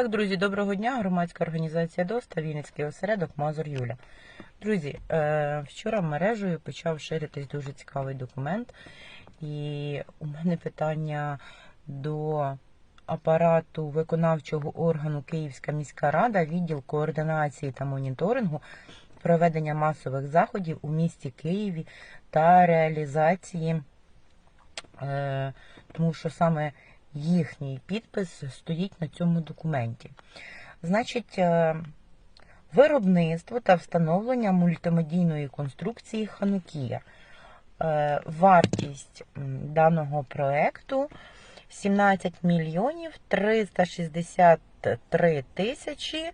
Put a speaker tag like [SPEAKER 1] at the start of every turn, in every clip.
[SPEAKER 1] Так, друзі, доброго дня. Громадська організація ДОСТА, Вінницький осередок Мазур Юля. Друзі, е, вчора мережею почав ширитись дуже цікавий документ, і у мене питання до апарату виконавчого органу Київська міська рада, відділ координації та моніторингу проведення масових заходів у місті Києві та реалізації, е, тому що саме їхній підпис стоїть на цьому документі. Значить, е, виробництво та встановлення мультимедійної конструкції Ханукія. Е, Вартість даного проекту 17 мільйонів 363 тисячі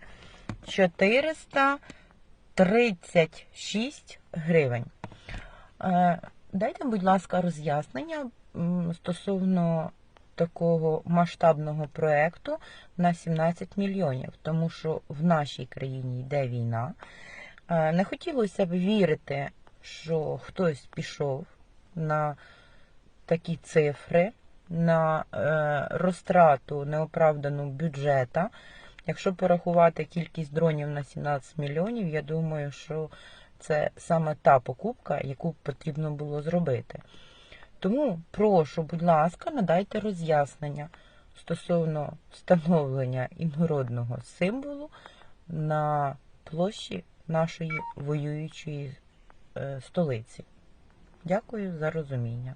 [SPEAKER 1] 436 гривень. Е, Дайте, будь ласка, роз'яснення стосовно такого масштабного проекту на 17 мільйонів, тому що в нашій країні йде війна. Е, Не хотілося б вірити, що хтось пішов на такі цифри, на е, розтрату неоправдану бюджета. Якщо порахувати кількість дронів на 17 мільйонів, я думаю, що це саме та покупка, яку потрібно було зробити. Тому прошу, будь ласка, надайте роз'яснення стосовно встановлення інородного символу на площі нашої воюючої е, столиці. Дякую за розуміння.